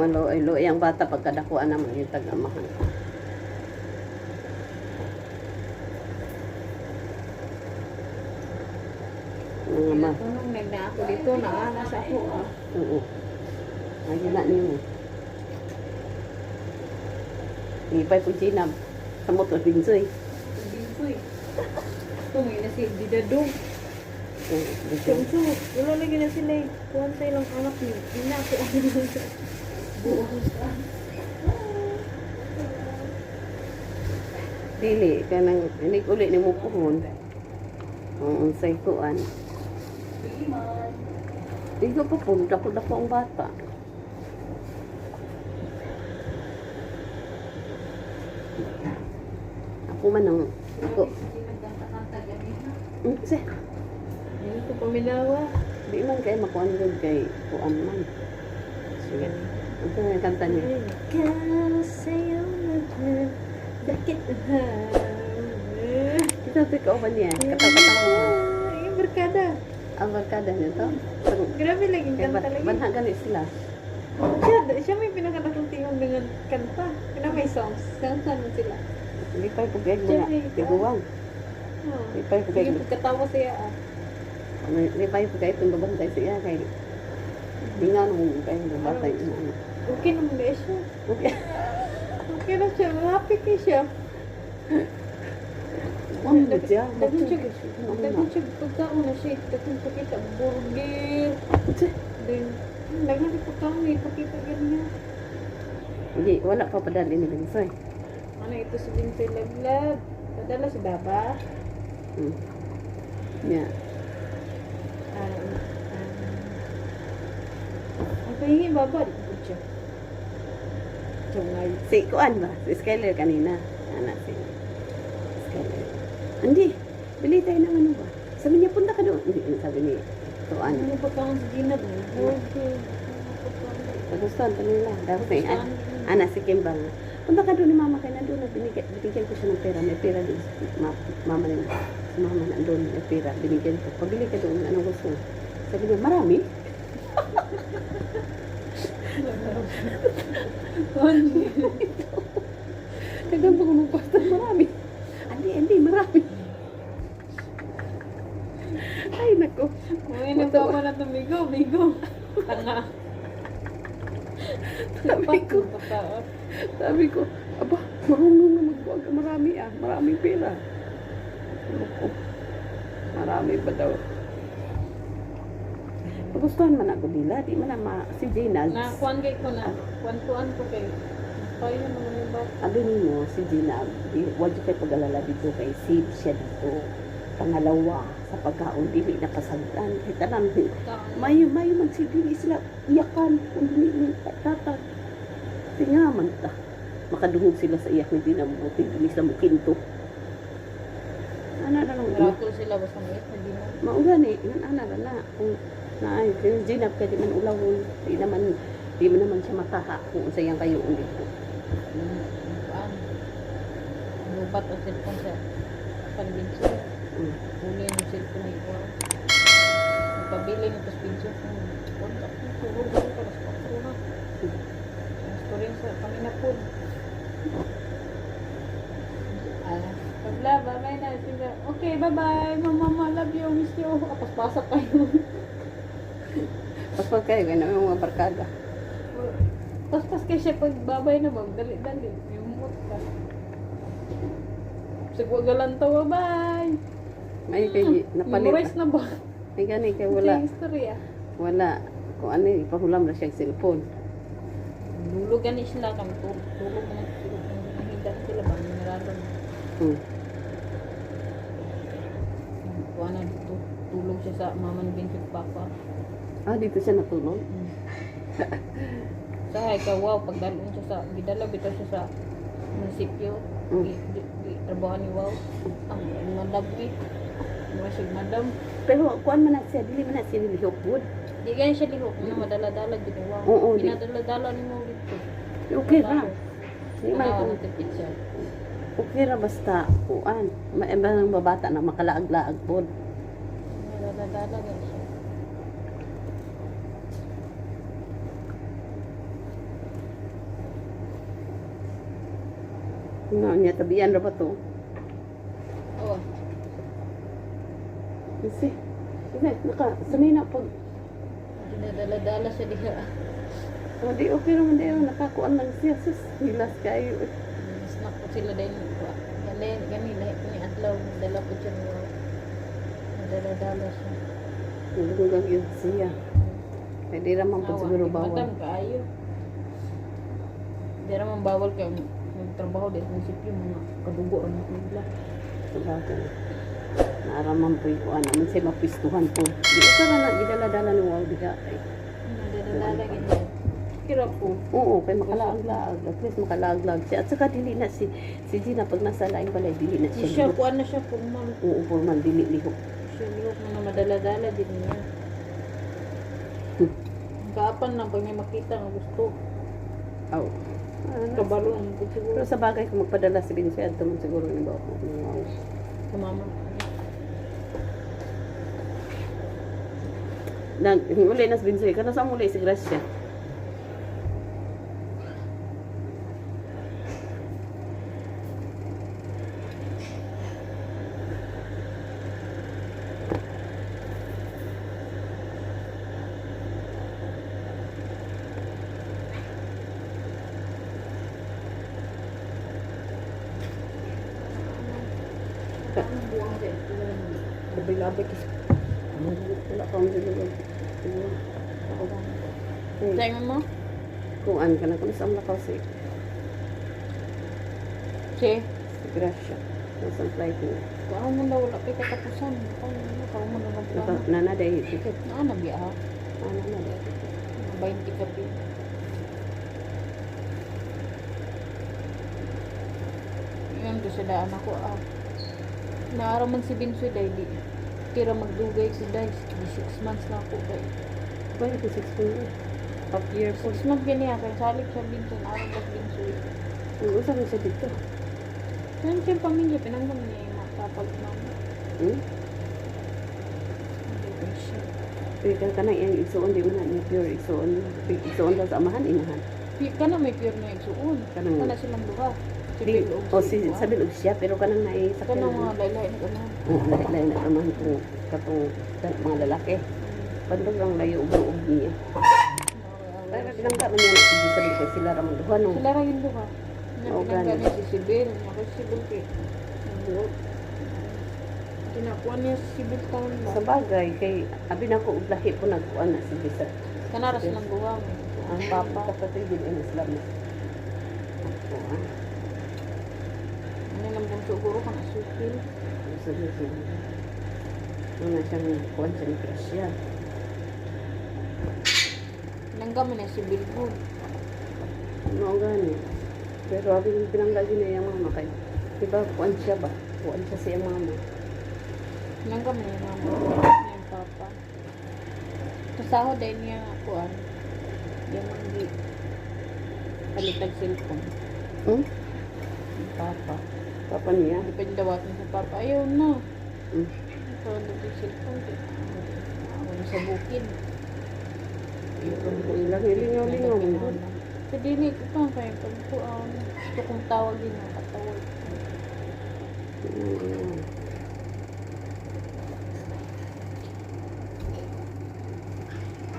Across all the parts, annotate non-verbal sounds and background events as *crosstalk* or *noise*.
Kung malo ay lo ang bata pagkadakuan naman yung tagamahan. Mga ma. Tunong nagna ako dito, naana sa ako. ah. Oo. Ay, na niyo. Ipay po sinab. Sa motor binsoy. Eh. Tumay na si Didadong. Siyamso, wala lagi na sila eh. Kuhan sa ilang anak niyo. Hindi na ako *laughs* Dili, kanang inig uli ni mo puhon. Ang unsay kuan. Di ko pa po, dako-dako ang bata. Ako man ang, ako, mm, sir, Hindi ko paminawa. di man kay makuan kay kuan man. Sige. Ito na yung kanta niya. Ikaw sa'yo naman, bakit Ito, ito, ikaw ba niya? Kataw-kataw mo. Yung barkada. Ang barkada niya to. Grabe lagi Kaya kanta lagi. banha ganit sila. Siya, siya may pinakadakong tingog dengan kanta. Kaya may songs. Songs naman sila. Hindi pa yung pagkaig mga Jamaica. tiguan. Hindi pa yung pagkaig. Sige, pagkatawa siya ah. Hindi pa yung pagkaig itong babantay siya kay Hindi nga nung kayo babatay. Ano. Okay naman na siya. Okay. Okay na siya. Happy ka siya. Ano ba siya? Dagun siya. Ano Dagun na? siya. Pagkaon na siya. Dagun pakita. Burger. Then, dagan siya pagkaon. Ipakita ganyan. Hindi, wala pa padali ni Binsoy. Ano ito si Vincent Laglab? Padala si Baba. Hmm. Yeah. Um, um, ang pahingi Baba. Di ko siya. Siya ngay. Si Kuan ba? Si Skyler kanina. Anak si Skyler. Hindi. Bili tayo ng ano ba? Sabi niya, punta ka doon. Hindi, sabi ni Kuan. Ano pagkaon si Gina ba? Burger. Nagustuhan pa nila. Tapos eh, an anak si Kimbang. Punta ka doon ni mama kay nandun. Binigyan, binigyan ko siya ng pera. May pera doon. Ma, mama nila. Si mama nandun. May pera. Binigyan ko. Pabili ka doon. Anong gusto? Sabi niya, marami. *laughs* Kagamba ko ng pasta. Marami. Hindi, hindi. Marami. Ay, nako. Uy, nagkama na tumigo, migo. Tanga. Sabi ko. Sabi ko, aba, marunong na magbuwag. Marami ah, maraming pera. Marami pa daw. Pagustuhan man ako nila, di man na ma, si Gina. Na, kuan kay ko na. Kuan-kuan ko kay. Kaya naman yung ba? Ano mo, si Gina, di, wag yung kayo pag-alala dito kay Sib siya dito. Pangalawa, sa pagkaon, dili na kasagdan. Kaya tanan, mayo, mayo man si Dili sila iyakan. Kung dili ni tata. Tingaman ta. Makadungog sila sa iyak ni Gina, buti dili sila mukinto. Ano na lang, Miracle sila basta may hindi mo. Mauga ni, ra na. Kung naay, kung ginap ka di man ulawon, di naman, di man naman siya mataha kung sayang kayo ulit ko. Kuan. Lubat ang cellphone sa panbinso. Mm. Huli yung cellphone ni ko. Pabili ng paspinso. Kontak mo, tulog mo ka, mas patro na. Gusto rin sa paminapod. Ah, Pagla, bye na. Sige. Okay, bye-bye. Mama, mama, love you. Miss you. Tapos pasok kayo. Pas pag kayo, ganun yung mga barkada. Tapos pas kayo siya pag babay na bag, dali-dali. Yung mut ka. Sigwa galantaw, bye. May kay *laughs* napalit. Memorize na ba? May gani kay Wala. Istorya. wala. Kung ano, ipahulam na siya cellphone. Lulugan ni sila kami. Tulog tulog na sila. Nahidan sila ba? Minarado na. Hmm. Kuha na dito. Tulog siya sa mama ni Vincent Papa. Ah, dito siya natulog. Sa hay ka, wow, pagdalo siya sa, gidala bitaw siya sa munisipyo. Mm. Di, trabaho ni wow. Ang madam eh. Mga siya madam. Pero kuan man na siya, dili man na siya nilihokwood. Di ganyan siya lihok. Mga madala-dala. Wow. Oo, di- Pinadala-dala ni mo dito. Okay ra. Di man picture. okay ra basta kuan. Maiba ng babata na makalaag-laag pod. Madala-dala ganyan siya. Nga niya, tabian ra ba to? Oo. Kasi, kasi, naka, sanay na pag, Dinadala-dala siya diha. oh, di okay naman di, oh, nakakuan lang siya, sus, nilas kayo. eh. Snack po sila din. Gani, gani, lahat ni Adlaw. Dala po siya ng Nadala-dala siya. Nagulog yun siya. Di naman po siguro bawal. Matam kaayo. Di naman bawal kayo magtrabaho di sa munisipyo mga kadugo ang nila. Sabagay. Naaraman po yung kuan naman siya mapistuhan po. Di ka na na, gidala-dala ni Wow diha. Ay, Nadala-dala ganyan. Kira po. Oo, kay makalaag-laag. At least makalaag-laag siya. At saka dili na si, si Gina pag nasa laing balay, dili na Si siya. siya, lihok. kuan na siya formal. Oo, formal, dili lihok. Siya lihok na na madala-dala din niya. Hmm. Kaapan lang pag may makita nga gusto. Aw. Ano? Kabalo ang siguro. Pero sa bagay, kung magpadala si Vincent, ito mo siguro ni ba ako. Kumama. Nag, uli na si Vincent, kana sa muli si Gracia. Kasi. Wala ba? Hey, Sa'yo mo? kung an ka na, kung saan lakaw si, Si? si Gracia. Nasa flight niya. Kung mo na wala kay katapusan. Kung mo na Naka, nagplano. nanaday, ticket. Naa na biya ha? Ano na dahil. 20 ka pi. Yun doon sa daan ako ah. Naaraman si Binsoy day di. Tira magdugay si Day. 6 months na ako kay. Pwede ko 6 years. Half year po. 6 months ganyan kay salig sa Binsoy. Naaraman ko si Binsoy. Usap mo siya dito. Yan siya yung pamilya. Pinanggan niya yung matapag mama. Hmm? Pwede ka ka na yung isuon, di mo na niya pure isuon. Isuon daw sa amahan, inahan. Pi- Kana may pure na igsuon. Kanang- Kana silang duha. Di, o si, Juan. sabi og siya, pero kanang nai sa Kana mga laylay na kana. Oo, lahi-lahi na naman kung katong mga lalaki. Bandog lang layo ug niya. Pero pinangka man niya na si sabi ko sila ramon duha no. Sila ra yung duha. Oo, niya si Sibil. Ako si Sibil kay. Nabuot. Kinakuha niya si Sibil taon ba? Sa bagay kay abi na ko og lahi po nagkuan na si Bisa. Kanaras lang duha. may. Ang papa kapatid din ang Islam. Ako ah. Ano lang bang siguro ka na sukil. Sabi ko. Ano siyang kuan sa ni Gracia. Nangga man niya si Sibil po. Ano gani? Pero abi yung pinanggali na yung mama kay. Diba kuan siya ba? Kuan siya sa iyang mama. Nangga man niya mama. Yung papa. Kasahod din niya kuan. Yung hindi palitag cellphone. Hmm? Yung papa. Papa niya. Depende dawatin sa papa. Ayaw na. Hmm. Ito na yung cellphone. Ako sa bukid. Ilang ilingaw-lingaw mo. Sa dili ko pa kaya pag ko um, gusto kong tawag din ang katawag.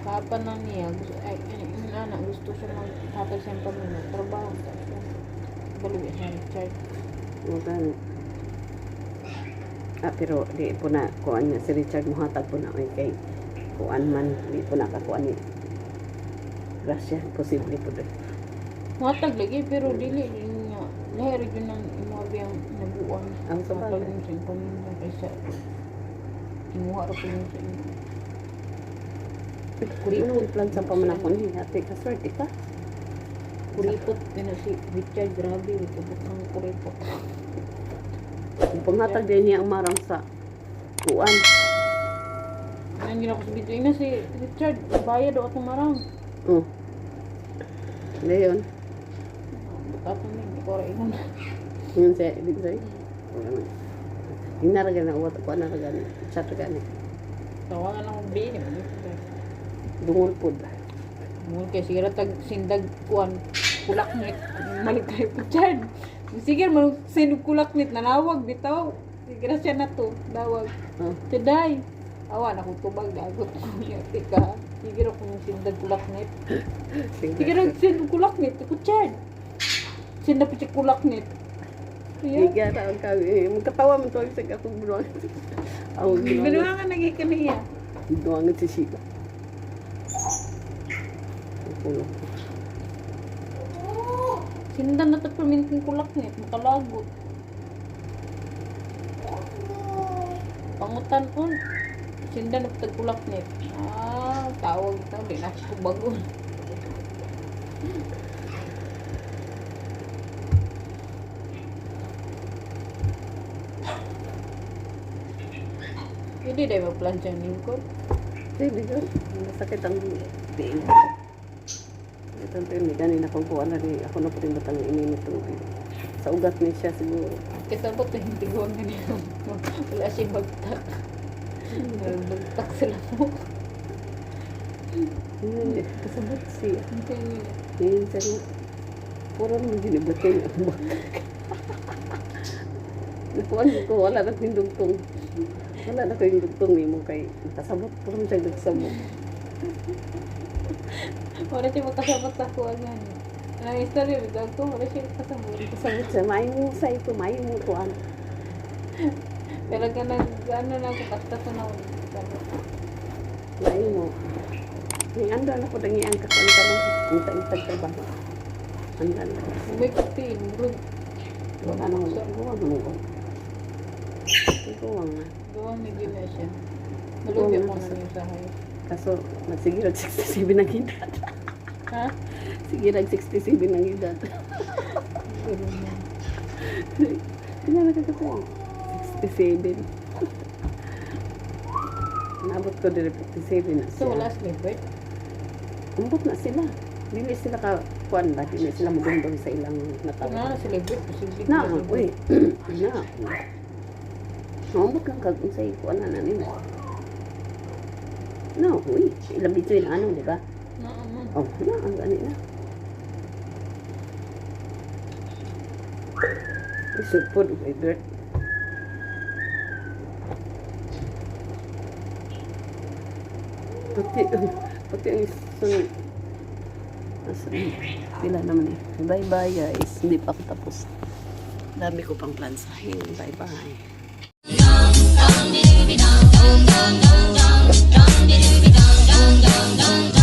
Papa na niya, gusto, ay, yung anak, gusto siya magtatay siyang pamilya, trabaho, tapos balik siya Richard. Magkano? Ah, pero di po na kuan niya si Richard muhatag po na oy kay kuan man di po na kakuan ni Gracia, posible po din. Matag lagi, pero dili rin niya, lahir yun ng imabiyang nabuan. Ang sa Matag bagay. yun sa pamilya, kaysa kinuha rin po yun sa inyo. Di mo plan sa pamanakon ni ate ka swerte ka. Kuripot, yun si Richard, grabe, ito ang kuripot. Ang din niya ang marang sa kuan. Yan yun ako sabihin na si Richard, bayad daw atong marang. Oh. Bukatan din, hindi ko rin yun. yun siya ibig sabihin. Yung naragan na uwat ko naragan chat gani. Tawagan ako bini. Dungol pud. Mungkin kaya sigara tag sindag kuan kulak na malik kay Richard. Sige, man kulaknit nanawag bitaw. Sige na to, dawag. Oh. Today, awa na kung tubag dagot ko. Tika, sige na kung sindag kulaknit. Sige na sindag kulaknit, ako chad. Sindag pa siya kulaknit. Kaya, Higa ra ang kami. Magkatawa man to sa akong bunuan. Ako Ginawa ginawa. nga naging kaniya. Bunuan si Sheila. Ako. Sindan na tapos minting kulaknit, makalagot. Pangutan po. Sindan na tapos kulaknit. Ah, tawag ito. Di na ako bagon. Hindi dahil magplansya ang lingkod. Hindi ko. Masakit ang tiil. Ito ang tiil. Ganun akong kuha na rin. Ako na po rin batang ininit ang Sa ugat niya siya siguro. Kasabot na hindi ko nga niya. Wala siya bagtak. Bagtak sila mo. Hindi. Kasabot siya. Ngayon siya rin. Puro naman dinibatay niya ang bakak. Nakuha ko. Wala na yung dugtong. Wala na ko yung dugtong ni mo kay kasabot. Puro naman siya nagsabot. Wala siya magkasabot sa kuha nga niya. Ang istorya, bitaw ko, wala siya kasabot. Kasabot siya. May mo sa ito. May mo kuhan. Pero ka nag, ano na ako, basta sa na kasabot. May mo. Yung ando na ko dangi ang kakwanta mo. Ang taintag ka ba? Anda na. May kapil, bro. Wala na mo. Gawa mo ko. Gawa nga. Gawa na gila siya. Malugi mo na yung sahay. Kaso, magsige nag 67 ng edad. Ha? Sige nag 67 ng edad. Kanya na kagawa. 67. Naabot ko din 57 na So, wala siya. sleeper? Umbot na sila. Dili sila ka kuan ba? Dili sila magundong sa ilang natawa. nga, sleeper, posible Na, sila uy. Na. Umbot lang kag unsay kuan na na nila. No, uy. Ilang bito yung ano, di ba? Oh, na, ang gani na. Isod po, may dirt. Pati, pati ang sun. Asan? Pila naman eh. Bye-bye guys. Hindi pa ako tapos. Dami ko pang plansahin. Bye-bye. Dong, dong, dong, dong, dong, dong, dong, dong, dong, dong, dong, dong, dong,